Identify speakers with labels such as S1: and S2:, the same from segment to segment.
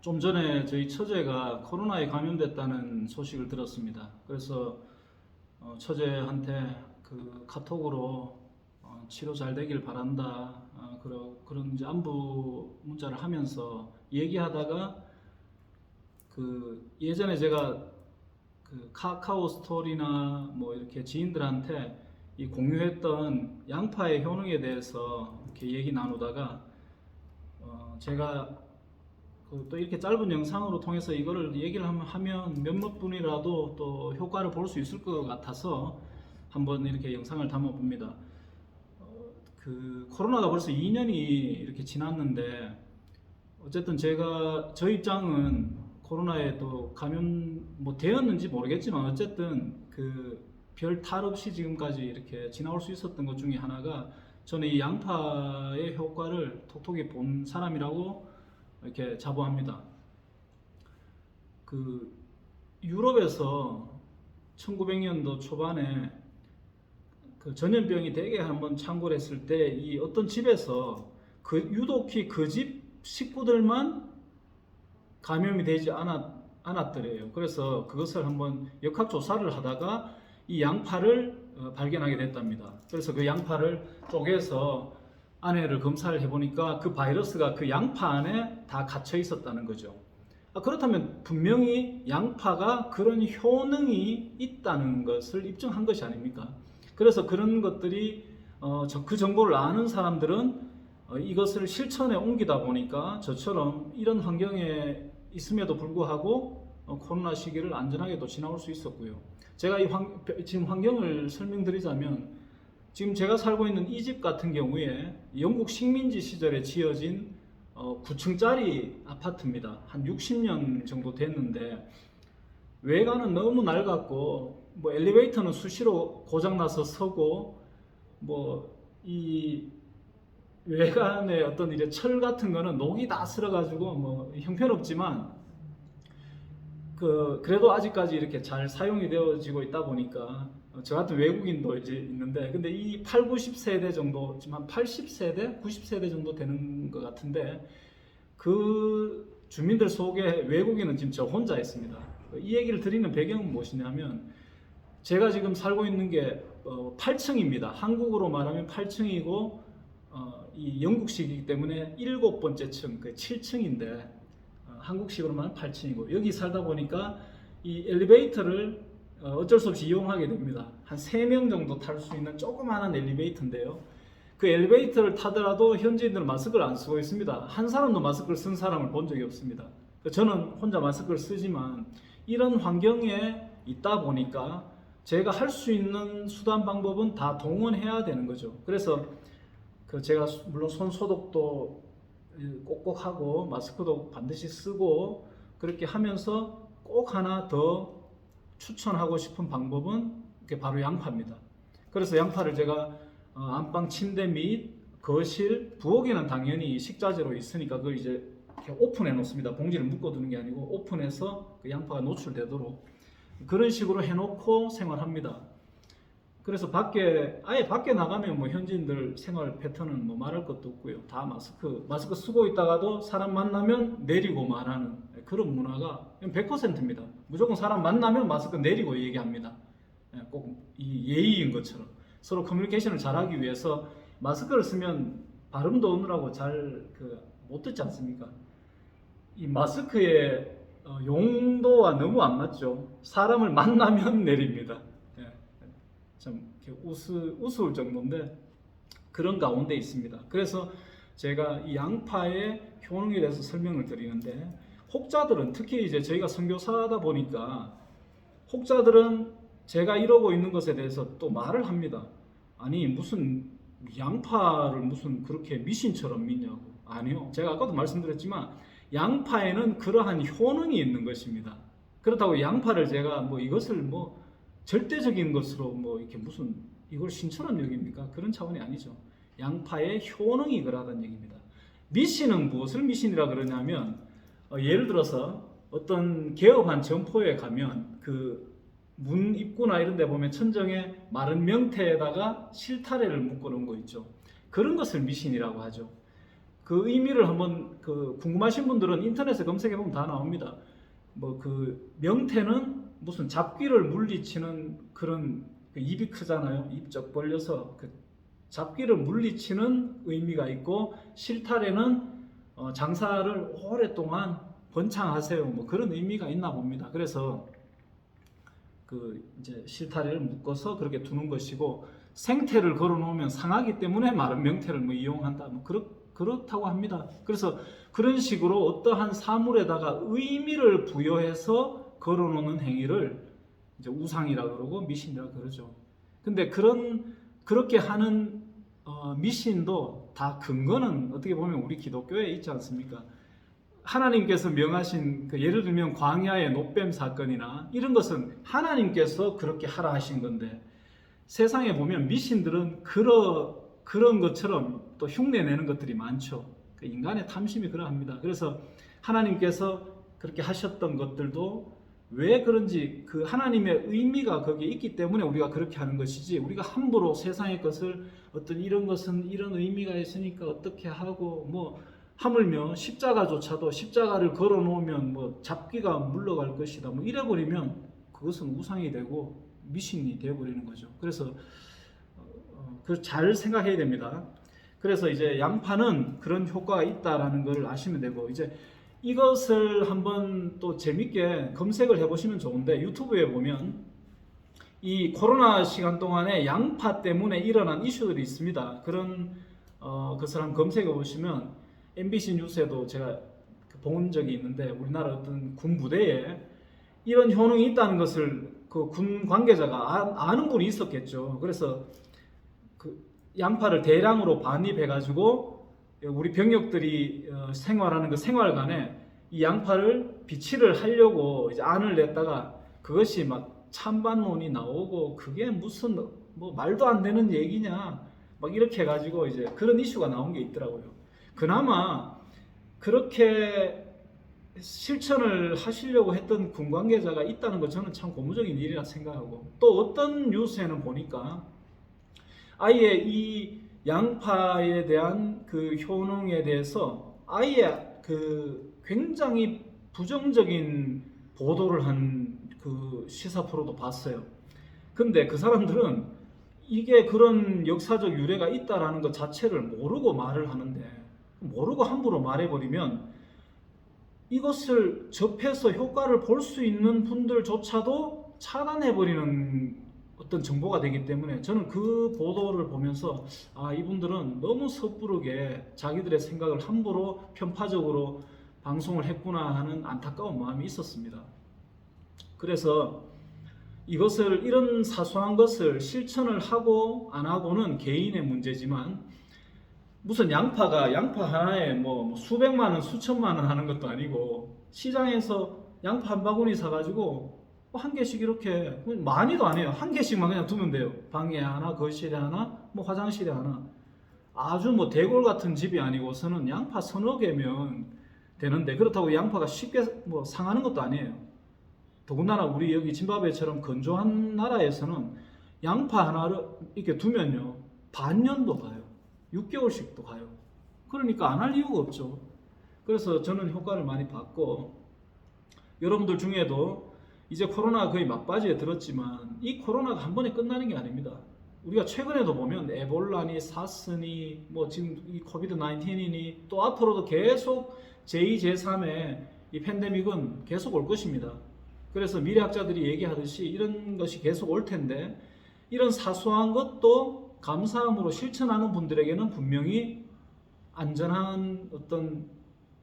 S1: 좀 전에 저희 처제가 코로나에 감염됐다는 소식을 들었습니다. 그래서 어, 처제한테 그 카톡으로 어, 치료 잘 되길 바란다. 어, 그런 그런 이제 안부 문자를 하면서 얘기하다가 그 예전에 제가 그 카카오 스토리나 뭐 이렇게 지인들한테 이 공유했던 양파의 효능에 대해서 이렇게 얘기 나누다가 어, 제가 그 또 이렇게 짧은 영상으로 통해서 이거를 얘기를 하면- 하면 몇몇 분이라도 또 효과를 볼 수 있을 것 같아서 한번 이렇게 영상을 담아 봅니다. 어, 그 코로나가 벌써 2년이 이렇게 지났는데 어쨌든 제가 저 입장은 코로나에 또 감염 뭐 되었는지 모르겠지만 어쨌든 그 별 탈 없이 지금까지 이렇게 지나올 수 있었던 것 중에 하나가 저는 이 양파의 효과를 톡톡히 본 사람이라고 이렇게 자부합니다. 그 유럽에서 1900년도 초반에 그 전염병이 되게 한번 창궐 했을 때 이 어떤 집에서 그 유독히 그 집 식구들만 감염이 되지 않았, 않았더래요. 그래서 그것을 한번 역학 조사를 하다가 이 양파를 어, 발견하게 됐답니다. 그래서 그 양파를 쪼개서 안에를 검사를 해보니까 그 바이러스가 그 양파 안에 다 갇혀 있었다는 거죠. 아, 그렇다면 분명히 양파가 그런 효능이 있다는 것을 입증한 것이 아닙니까? 그래서 그런 것들이 어, 저- 그 정보를 아는 사람들은 어, 이것을 실천에 옮기다 보니까 저처럼 이런 환경에 있음에도 불구하고 어, 코로나 시기를 안전하게 도 지나올 수 있었고요. 제가 이 환, 지금 환경을 설명드리자면 지금 제가 살고 있는 이 집 같은 경우에 영국 식민지 시절에 지어진 어, 9층짜리 아파트입니다. 한 60년 정도 됐는데 외관은 너무 낡았고 뭐 엘리베이터는 수시로 고장나서 서고 뭐 이 외관의 어떤 이제 철 같은 거는 녹이 다 쓸어가지고 뭐 형편없지만 그 그래도 아직까지 이렇게 잘 사용이 되어지고 있다 보니까 어, 저 같은 외국인도 이제 있는데 근데 이 8, 90세대 정도 지금 한 80세대, 90세대 정도 되는 것 같은데 그 주민들 속에 외국인은 지금 저 혼자 있습니다. 이 얘기를 드리는 배경은 무엇이냐면 제가 지금 살고 있는 게 어, 8층입니다. 한국으로 말하면 8층이고 어, 이 영국식이기 때문에 일곱 번째 층, 그 7층인데 어, 한국식으로 말하면 8층이고 여기 살다 보니까 이 엘리베이터를 어, 어쩔 수 없이 이용하게 됩니다. 한 3명 정도 탈 수 있는 조그마한 엘리베이터인데요. 그 엘리베이터를 타더라도 현지인들은 마스크를 안 쓰고 있습니다. 한 사람도 마스크를 쓴 사람을 본 적이 없습니다. 저는 혼자 마스크를 쓰지만 이런 환경에 있다 보니까 제가 할 수 있는 수단 방법은 다 동원해야 되는 거죠. 그래서 그 제가 수- 물론 손 소독도 꼭꼭 하고 마스크도 반드시 쓰고 그렇게 하면서 꼭 하나 더 추천하고 싶은 방법은 그게 바로 양파입니다. 그래서 양파를 제가 어, 안방 침대 및 거실, 부엌에는 당연히 식자재로 있으니까 그걸 이제 오픈해 놓습니다. 봉지를 묶어두는 게 아니고 오픈해서 그 양파가 노출되도록 그런 식으로 해놓고 생활합니다. 그래서 밖에 아예 밖에 나가면 뭐 현지인들 생활 패턴은 뭐 말할 것도 없고요. 다 마스크 마스크 쓰고 있다가도 사람 만나면 내리고 말하는 그런 문화가 100%입니다. 무조건 사람 만나면 마스크 내리고 얘기합니다. 꼭 이 예의인 것처럼 서로 커뮤니케이션을 잘하기 위해서 마스크를 쓰면 발음도 오느라고 잘그못 듣지 않습니까? 이 마스크의 어, 용도와 너무 안 맞죠. 사람을 만나면 내립니다. 예. 참 우스, 우스울 정도인데 그런 가운데 있습니다. 그래서 제가 이 양파의 효능에 대해서 설명을 드리는데 혹자들은 특히 이제 저희가 선교사다 보니까 혹자들은 제가 이러고 있는 것에 대해서 또 말을 합니다. 아니 무슨 양파를 무슨 그렇게 미신처럼 믿냐고. 아니요. 제가 아까도 말씀드렸지만 양파에는 그러한 효능이 있는 것입니다. 그렇다고 양파를 제가 뭐 이것을 뭐 절대적인 것으로 뭐 이렇게 무슨 이걸 신처럼 여깁니까? 그런 차원이 아니죠. 양파의 효능이 그러하다는 얘기입니다. 미신은 무엇을 미신이라 그러냐면 어, 예를 들어서 어떤 개업한 점포에 가면 그 문 입구나 이런 데 보면 천정에 마른 명태에다가 실타래를 묶어 놓은 거 있죠. 그런 것을 미신이라고 하죠. 그 의미를 한번 그 궁금하신 분들은 인터넷에 검색해 보면 다 나옵니다. 뭐 그 명태는 무슨 잡귀를 물리치는 그런 그 입이 크잖아요. 입 쩍 벌려서 그 잡귀를 물리치는 의미가 있고 실타래는 어, 장사를 오랫동안 번창하세요. 뭐 그런 의미가 있나 봅니다. 그래서 그 이제 실타래를 묶어서 그렇게 두는 것이고 생태를 걸어 놓으면 상하기 때문에 마른 명태를 뭐 이용한다. 뭐 그렇, 그렇다고 합니다. 그래서 그런 식으로 어떠한 사물에다가 의미를 부여해서 걸어 놓는 행위를 이제 우상이라 그러고 미신이라 그러죠. 근데 그런 그렇게 하는 어, 미신도 다 근거는 어떻게 보면 우리 기독교에 있지 않습니까? 하나님께서 명하신 그 예를 들면 광야의 노뱀 사건이나 이런 것은 하나님께서 그렇게 하라 하신 건데 세상에 보면 미신들은 그러, 그런 것처럼 또 흉내 내는 것들이 많죠. 그 인간의 탐심이 그러합니다. 그래서 하나님께서 그렇게 하셨던 것들도 왜 그런지 그 하나님의 의미가 거기에 있기 때문에 우리가 그렇게 하는 것이지 우리가 함부로 세상의 것을 어떤 이런 것은 이런 의미가 있으니까 어떻게 하고 뭐 하물며 십자가조차도 십자가를 걸어 놓으면 뭐 잡기가 물러갈 것이다 뭐 이래 버리면 그것은 우상이 되고 미신이 되어 버리는 거죠. 그래서 어, 그잘 생각해야 됩니다. 그래서 이제 양파는 그런 효과가 있다라는 것을 아시면 되고 이제 이것을 한번 또 재밌게 검색을 해보시면 좋은데 유튜브에 보면 이 코로나 시간 동안에 양파 때문에 일어난 이슈들이 있습니다. 그런 어, 것을 한번 검색해 보시면 MBC 뉴스에도 제가 본 적이 있는데 우리나라 어떤 군 부대에 이런 효능이 있다는 것을 그 군 관계자가 아, 는 분이 있었겠죠. 그래서 그 양파를 대량으로 반입해 가지고 우리 병력들이 어, 생활하는 그 생활관에 이 양파를 비치를 하려고 이제 안을 냈다가 그것이 막 찬반론이 나오고 그게 무슨 뭐 말도 안 되는 얘기냐 막 이렇게 해가지고 이제 그런 이슈가 나온 게 있더라고요. 그나마 그렇게 실천을 하시려고 했던 군 관계자가 있다는 것 저는 참 고무적인 일이라 생각하고 또 어떤 뉴스에는 보니까 아예 이 양파에 대한 그 효능에 대해서 아예 그 굉장히 부정적인 보도를 한 그 시사 프로도 봤어요. 근데 그 사람들은 이게 그런 역사적 유래가 있다라는 것 자체를 모르고 말을 하는데 모르고 함부로 말해버리면 이것을 접해서 효과를 볼 수 있는 분들조차도 차단해버리는 어떤 정보가 되기 때문에 저는 그 보도를 보면서 아 이분들은 너무 섣부르게 자기들의 생각을 함부로 편파적으로 방송을 했구나 하는 안타까운 마음이 있었습니다. 그래서 이것을 이런 사소한 것을 실천을 하고 안 하고는 개인의 문제지만 무슨 양파가 양파 하나에 뭐 수백만 원, 수천만 원 하는 것도 아니고 시장에서 양파 한 바구니 사가지고 한 개씩 이렇게 많이도 안 해요. 한 개씩만 그냥 두면 돼요. 방에 하나, 거실에 하나, 뭐 화장실에 하나. 아주 뭐 대골 같은 집이 아니고서는 양파 서너 개면 되는데 그렇다고 양파가 쉽게 뭐 상하는 것도 아니에요. 더군다나 우리 여기 짐바브웨처럼 건조한 나라에서는 양파 하나를 이렇게 두면요 반년도 가요. 6개월씩도 가요. 그러니까 안 할 이유가 없죠. 그래서 저는 효과를 많이 봤고 여러분들 중에도 이제 코로나 거의 막바지에 들었지만 이 코로나가 한 번에 끝나는 게 아닙니다. 우리가 최근에도 보면 에볼라니, 사스니, 뭐 지금 이 코비드 19이니 또 앞으로도 계속 제2, 제3의 이 팬데믹은 계속 올 것입니다. 그래서 미래학자들이 얘기하듯이 이런 것이 계속 올 텐데 이런 사소한 것도 감사함으로 실천하는 분들에게는 분명히 안전한 어떤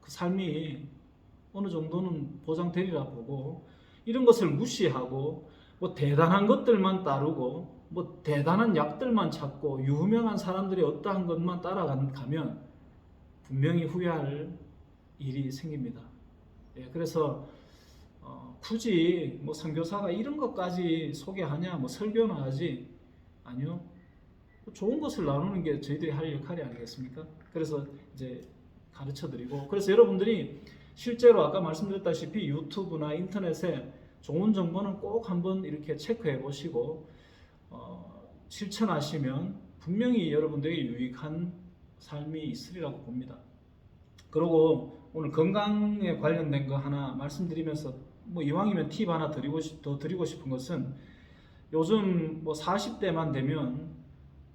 S1: 그 삶이 어느 정도는 보장되리라 보고 이런 것을 무시하고 뭐 대단한 것들만 따르고 뭐 대단한 약들만 찾고 유명한 사람들이 어떠한 것만 따라가면 분명히 후회할 일이 생깁니다. 예, 그래서 어, 굳이 뭐 선교사가 이런 것까지 소개하냐, 뭐 설교나 하지 아니요. 좋은 것을 나누는 게 저희들이 할 역할이 아니겠습니까? 그래서 이제 가르쳐 드리고 그래서 여러분들이 실제로 아까 말씀드렸다시피 유튜브나 인터넷에 좋은 정보는 꼭 한번 이렇게 체크해 보시고 어, 실천하시면 분명히 여러분들에게 유익한 삶이 있으리라고 봅니다. 그리고 오늘 건강에 관련된 거 하나 말씀드리면서 뭐 이왕이면 팁 하나 드리고 싶, 더 드리고 싶은 것은 요즘 뭐 40대만 되면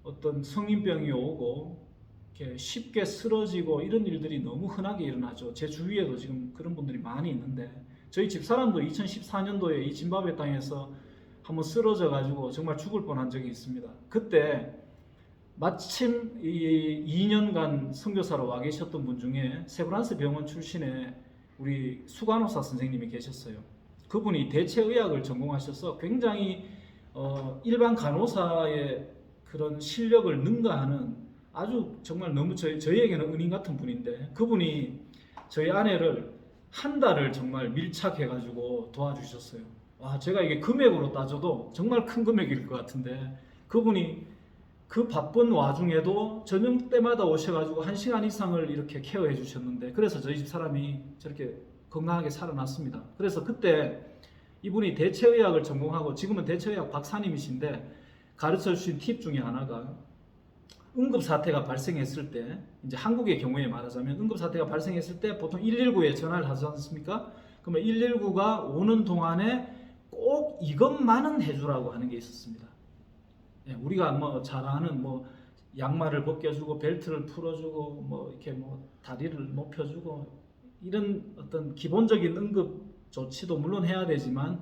S1: 어떤 성인병이 오고 이렇게 쉽게 쓰러지고 이런 일들이 너무 흔하게 일어나죠. 제 주위에도 지금 그런 분들이 많이 있는데 저희 집 사람도 2014년도에 이 짐바브웨 땅에서 한번 쓰러져 가지고 정말 죽을 뻔한 적이 있습니다. 그때 마침 이 2년간 선교사로 와 계셨던 분 중에 세브란스 병원 출신의 우리 수간호사 선생님이 계셨어요. 그분이 대체의학을 전공하셔서 굉장히 어, 일반 간호사의 그런 실력을 능가하는 아주 정말 너무 저희, 저희에게는 은인 같은 분인데 그분이 저희 아내를 한 달을 정말 밀착해가지고 도와주셨어요. 와, 제가 이게 금액으로 따져도 정말 큰 금액일 것 같은데 그분이 그 바쁜 와중에도 저녁 때마다 오셔가지고 한 시간 이상을 이렇게 케어해 주셨는데 그래서 저희 집 사람이 저렇게 건강하게 살아났습니다. 그래서 그때 이분이 대체의학을 전공하고 지금은 대체의학 박사님이신데 가르쳐 주신 팁 중에 하나가 응급 사태가 발생했을 때 이제 한국의 경우에 말하자면 응급 사태가 발생했을 때 보통 119에 전화를 하지 않습니까? 그러면 119가 오는 동안에 꼭 이것만은 해주라고 하는 게 있었습니다. 예, 우리가 뭐 잘 아는 뭐 양말을 벗겨주고 벨트를 풀어주고 뭐 이렇게 뭐 다리를 높여주고 이런 어떤 기본적인 응급 조치도 물론 해야 되지만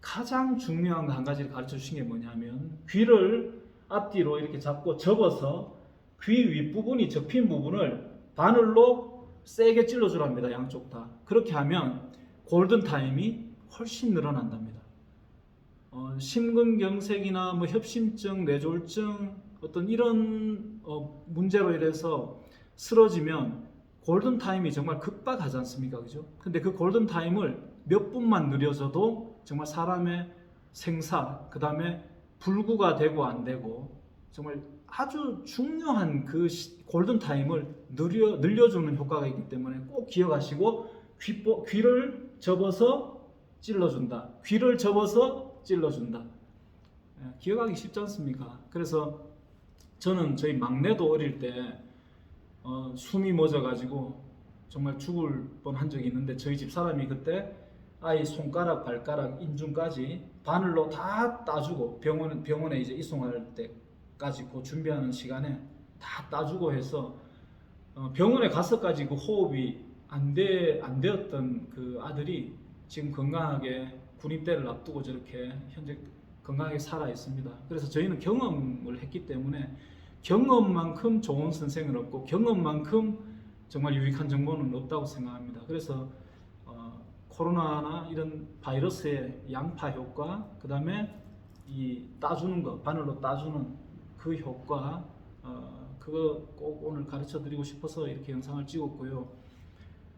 S1: 가장 중요한 거한 가지를 가르쳐 주신 게 뭐냐면 귀를 앞뒤로 이렇게 잡고 접어서 귀 윗부분이 접힌 부분을 바늘로 세게 찔러주랍니다. 양쪽 다. 그렇게 하면 골든 타임이 훨씬 늘어난답니다. 어, 심근경색이나 뭐 협심증, 뇌졸중 어떤 이런 어, 문제로 인해서 쓰러지면 골든 타임이 정말 급박하지 않습니까? 그죠? 근데 그 골든 타임을 몇 분만 느려져도 정말 사람의 생사, 그 다음에 불구가 되고 안 되고 정말 아주 중요한 그 시- 골든 타임을 늘려, 늘려주는 효과가 있기 때문에 꼭 기억하시고 귀, 귀를 접어서 찔러준다. 귀를 접어서 찔러준다. 예, 기억하기 쉽지 않습니까? 그래서 저는 저희 막내도 어릴 때 어, 숨이 멎어가지고 정말 죽을 뻔한 적이 있는데 저희 집 사람이 그때 아이 손가락, 발가락, 인중까지 바늘로 다 따주고 병원 병원에 이제 이송할 때까지 그 준비하는 시간에 다 따주고 해서 어, 병원에 가서까지 그 호흡이 안돼 안 되었던 그 아들이 지금 건강하게 군입대를 앞두고 저렇게 현재 건강하게 살아 있습니다. 그래서 저희는 경험을 했기 때문에 경험만큼 좋은 선생은 없고 경험만큼 정말 유익한 정보는 없다고 생각합니다. 그래서 어, 코로나나 이런 바이러스의 양파 효과, 그 다음에 이 따주는 거, 바늘로 따주는 그 효과, 어, 그거 꼭 오늘 가르쳐 드리고 싶어서 이렇게 영상을 찍었고요.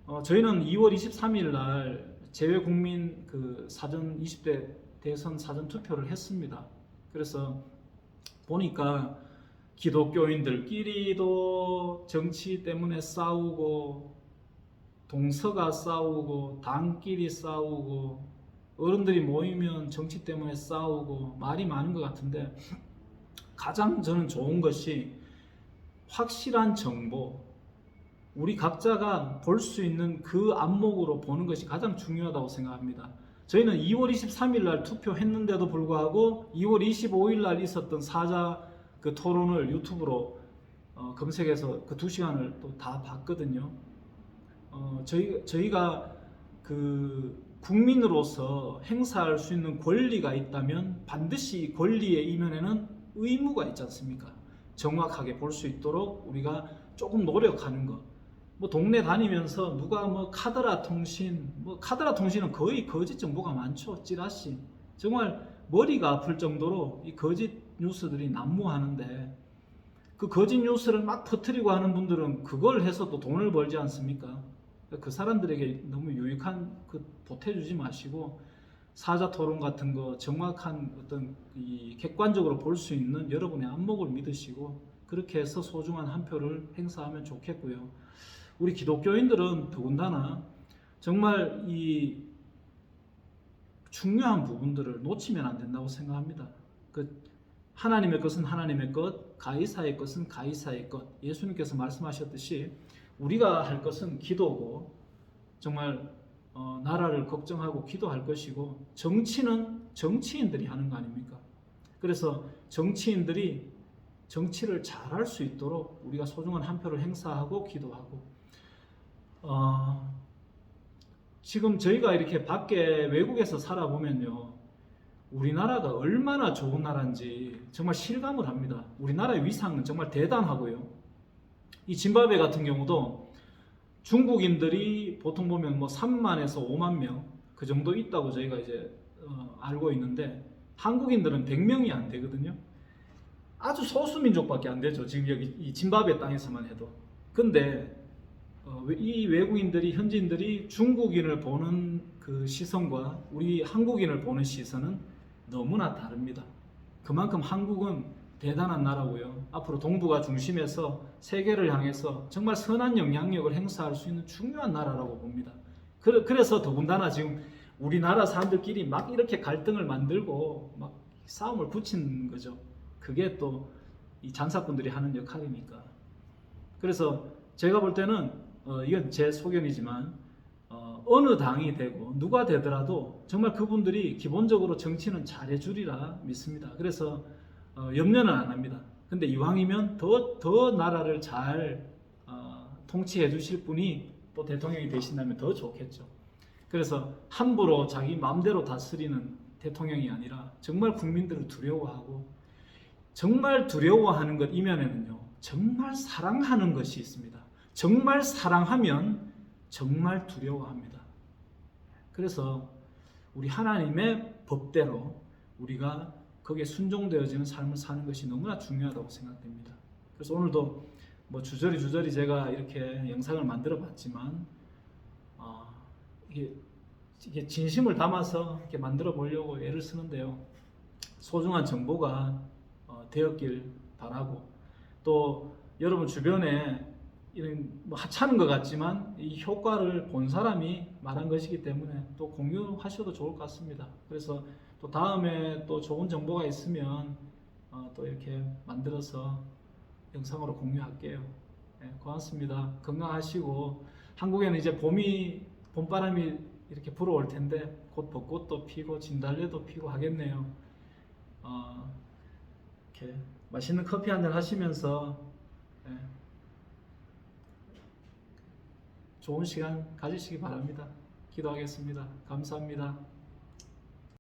S1: 어, 저희는 2월 23일 날 재외국민 그 사전 20대 대선 사전 투표를 했습니다. 그래서 보니까 기독교인들끼리도 정치 때문에 싸우고 동서가 싸우고 당끼리 싸우고 어른들이 모이면 정치 때문에 싸우고 말이 많은 것 같은데 가장 저는 좋은 것이 확실한 정보 우리 각자가 볼 수 있는 그 안목으로 보는 것이 가장 중요하다고 생각합니다. 저희는 2월 23일 날 투표했는데도 불구하고 2월 25일 날 있었던 사자 그 토론을 유튜브로 어, 검색해서 그 두 시간을 또 다 봤거든요. 어, 저희 저희가 그 국민으로서 행사할 수 있는 권리가 있다면 반드시 권리의 이면에는 의무가 있지 않습니까? 정확하게 볼 수 있도록 우리가 조금 노력하는 것. 뭐 동네 다니면서 누가 뭐 카드라 통신, 뭐 카드라 통신은 거의 거짓 정보가 많죠. 찌라시. 정말 머리가 아플 정도로 이 거짓 뉴스들이 난무하는데 그 거짓 뉴스를 막 퍼뜨리고 하는 분들은 그걸 해서 또 돈을 벌지 않습니까? 그 사람들에게 너무 유익한 그 보태주지 마시고 사자 토론 같은 거 정확한 어떤 이 객관적으로 볼 수 있는 여러분의 안목을 믿으시고 그렇게 해서 소중한 한 표를 행사하면 좋겠고요. 우리 기독교인들은 더군다나 정말 이 중요한 부분들을 놓치면 안 된다고 생각합니다. 그 하나님의 것은 하나님의 것, 가이사의 것은 가이사의 것. 예수님께서 말씀하셨듯이 우리가 할 것은 기도고 정말 어, 나라를 걱정하고 기도할 것이고 정치는 정치인들이 하는 거 아닙니까? 그래서 정치인들이 정치를 잘할 수 있도록 우리가 소중한 한 표를 행사하고 기도하고 어, 지금 저희가 이렇게 밖에 외국에서 살아보면요 우리나라가 얼마나 좋은 나라인지 정말 실감을 합니다. 우리나라의 위상은 정말 대단하고요. 이 짐바브웨 같은 경우도 중국인들이 보통 보면 뭐 3만에서 5만 명 그 정도 있다고 저희가 이제 어, 알고 있는데 한국인들은 100명이 안 되거든요. 아주 소수 민족밖에 안 되죠. 지금 여기 이 짐바브웨 땅에서만 해도. 근데 어, 이 외국인들이 현지인들이 중국인을 보는 그 시선과 우리 한국인을 보는 시선은 너무나 다릅니다. 그만큼 한국은 대단한 나라고요. 앞으로 동북아 중심에서 세계를 향해서 정말 선한 영향력을 행사할 수 있는 중요한 나라라고 봅니다. 그래- 그래서 더군다나 지금 우리나라 사람들끼리 막 이렇게 갈등을 만들고 막 싸움을 붙이는 거죠. 그게 또 이 장사꾼들이 하는 역할이니까. 그래서 제가 볼 때는 어, 이건 제 소견이지만 어, 느 당이 되고 누가 되더라도 정말 그분들이 기본적으로 정치는 잘해주리라 믿습니다. 그래서 어, 염려는 안 합니다. 근데 이왕이면 더, 더 나라를 잘 어, 통치해 주실 분이 또 대통령이 되신다면 더 좋겠죠. 그래서 함부로 자기 마음대로 다스리는 대통령이 아니라 정말 국민들을 두려워하고 정말 두려워하는 것 이면에는요, 정말 사랑하는 것이 있습니다. 정말 사랑하면 정말 두려워합니다. 그래서 우리 하나님의 법대로 우리가 거기에 순종되어지는 삶을 사는 것이 너무나 중요하다고 생각됩니다. 그래서 오늘도 뭐 주저리 주저리 제가 이렇게 영상을 만들어 봤지만 어, 이게, 이게 진심을 담아서 이렇게 만들어 보려고 애를 쓰는데요. 소중한 정보가 어, 되었길 바라고 또 여러분 주변에 이런 뭐 하찮은 것 같지만 이 효과를 본 사람이 말한 것이기 때문에 또 공유하셔도 좋을 것 같습니다. 그래서 또 다음에 또 좋은 정보가 있으면 어, 또 이렇게 만들어서 영상으로 공유할게요. 네, 고맙습니다. 건강하시고 한국에는 이제 봄이 봄바람이 이렇게 불어올 텐데 곧 벚꽃도 피고 진달래도 피고 하겠네요. 어, 이렇게 맛있는 커피 한 잔 하시면서 예, 좋은 시간 가지시기 바랍니다. 기도하겠습니다. 감사합니다.